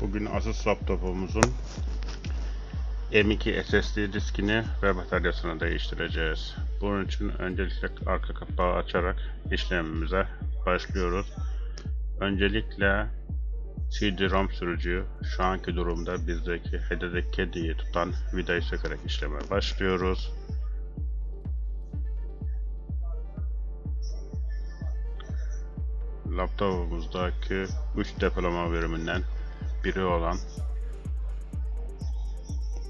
Bugün Asus laptopumuzun M2 SSD diskini ve bataryasını değiştireceğiz. Bunun için öncelikle arka kapağı açarak işlemimize başlıyoruz. Öncelikle CD-ROM sürücüyü şu anki durumda bizdeki hedefdeki kediyi tutan vidayı sökerek işleme başlıyoruz. Laptopumuzdaki 3 depolama bölümünden biri olan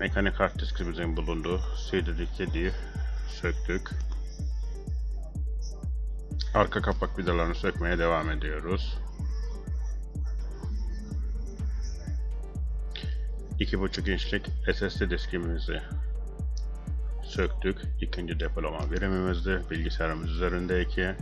mekanik hard diskimizin bulunduğu CD'lik kediyi söktük. Arka kapak vidalarını sökmeye devam ediyoruz. 2.5 inçlik SSD diskimizi söktük. İkinci depolama birimimizdi. Bilgisayarımız üzerindeki.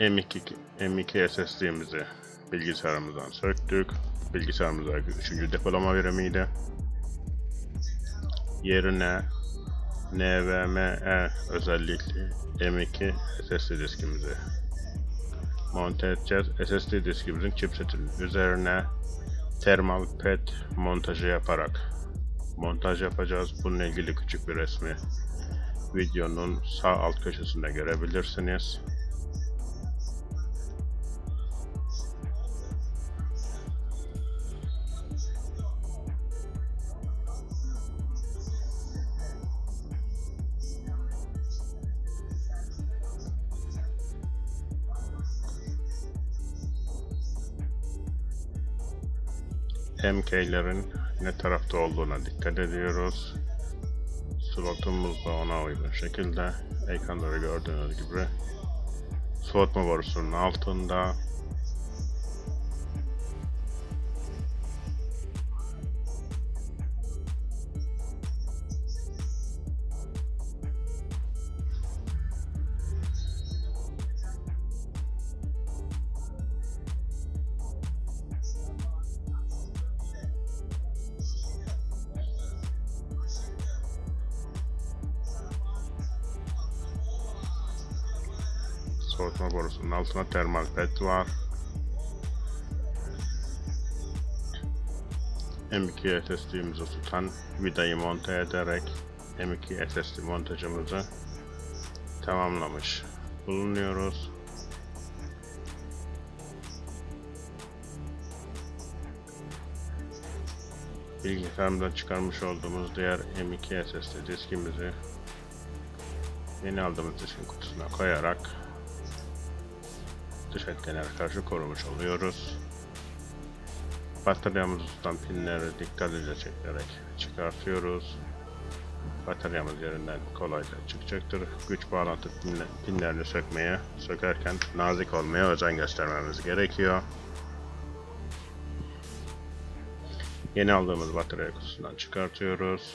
M2, M2 SSD'mizi bilgisayarımızdan söktük. Bilgisayarımızdaki 3. depolama birimiydi. Yerine NVMe özellikli M2 SSD diskimizi monte edeceğiz. SSD diskimizin chipsetinin üzerine thermal pad montajı yaparak montaj yapacağız. Bununla ilgili küçük bir resmi videonun sağ alt köşesinde görebilirsiniz. MK'lerin ne tarafta olduğuna dikkat ediyoruz. Slotumuz da ona uygun şekilde ekranları gördüğünüz gibi soğutma borusunun altında soğutma borusunun altına termal pet var. M2 SSD'mizi tutan vidayı monte ederek M2 SSD montajımızı tamamlamış bulunuyoruz. Bilgisayarımızdan çıkarmış olduğumuz diğer M2 SSD diskimizi yeni aldığımız diskin kutusuna koyarak dış etkenlere karşı korumuş oluyoruz. Bataryamızı tutan pinleri dikkatlice çekerek çıkartıyoruz. Bataryamız yerinden kolayca çıkacaktır. Güç bağlantı pinle- pinlerini sökmeye, sökerken nazik olmaya özen göstermemiz gerekiyor. Yeni aldığımız batarya kutusundan çıkartıyoruz.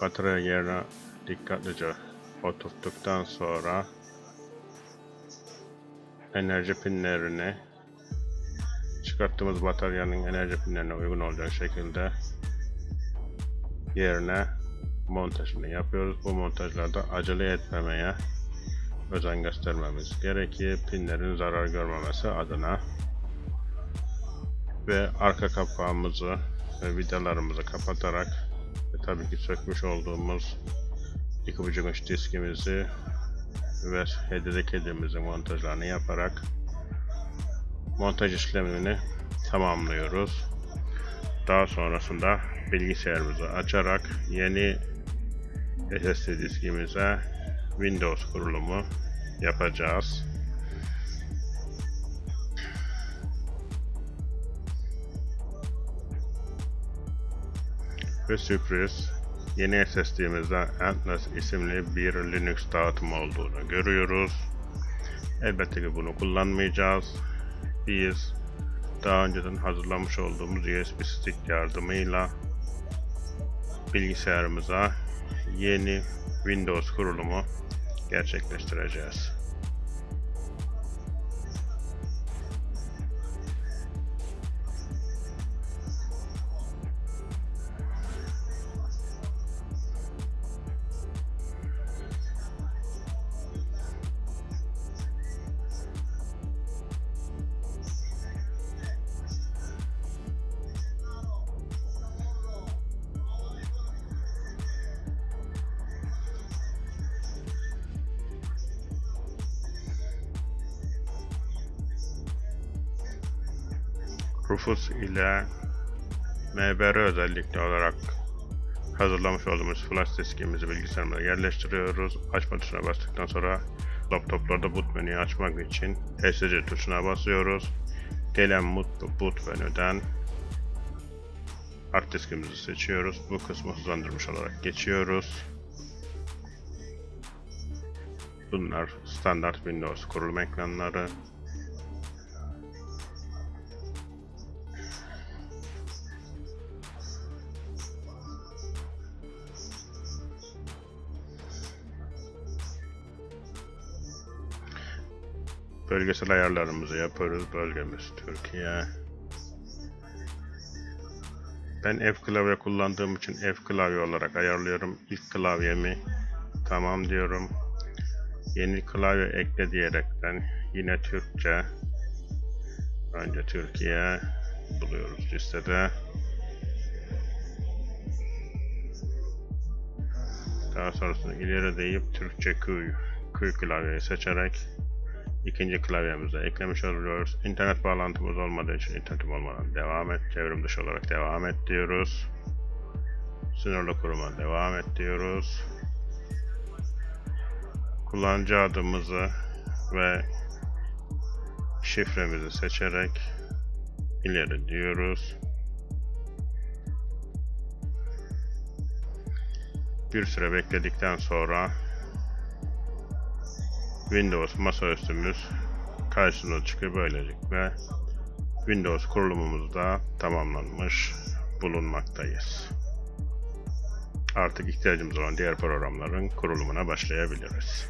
Batarya yerine dikkatlice oturttuktan sonra enerji pinlerini çıkarttığımız bataryanın enerji pinlerine uygun olacak şekilde yerine montajını yapıyoruz. Bu montajlarda acele etmemeye özen göstermemiz gerekir. Pinlerin zarar görmemesi adına ve arka kapağımızı ve vidalarımızı kapatarak ve tabii ki sökmüş olduğumuz 2.5 inç diskimizi ve HDD kedimizin montajlarını yaparak montaj işlemini tamamlıyoruz. Daha sonrasında bilgisayarımızı açarak yeni SSD diskimize Windows kurulumu yapacağız. Ve sürpriz yeni SSD'mizde Atlas isimli bir Linux dağıtımı olduğunu görüyoruz. Elbette ki bunu kullanmayacağız. Biz daha önceden hazırlamış olduğumuz USB stick yardımıyla bilgisayarımıza yeni Windows kurulumu gerçekleştireceğiz. Rufus ile MBR özellikli olarak hazırlamış olduğumuz flash diskimizi bilgisayarımıza yerleştiriyoruz. Açma tuşuna bastıktan sonra laptoplarda boot menüyü açmak için SC tuşuna basıyoruz. Gelen boot menüden hard diskimizi seçiyoruz. Bu kısmı hızlandırmış olarak geçiyoruz. Bunlar standart Windows kurulum ekranları. Bölgesel ayarlarımızı yapıyoruz. Bölgemiz Türkiye. Ben F klavye kullandığım için F klavye olarak ayarlıyorum. İlk klavyemi tamam diyorum. Yeni klavye ekle diyerekten yine Türkçe önce Türkiye buluyoruz listede. Daha sonrasında ileri deyip Türkçe Q, Q klavyeyi seçerek ikinci klavyemize eklemiş oluyoruz. İnternet bağlantımız olmadığı için internetim olmadan devam et. Çevrim dışı olarak devam et diyoruz. Sınırlı kuruma devam et diyoruz. Kullanıcı adımızı ve şifremizi seçerek ileri diyoruz. Bir süre bekledikten sonra Windows masaüstümüz karşımıza çıkıyor böylelikle Windows kurulumumuz da tamamlanmış bulunmaktayız. Artık ihtiyacımız olan diğer programların kurulumuna başlayabiliriz.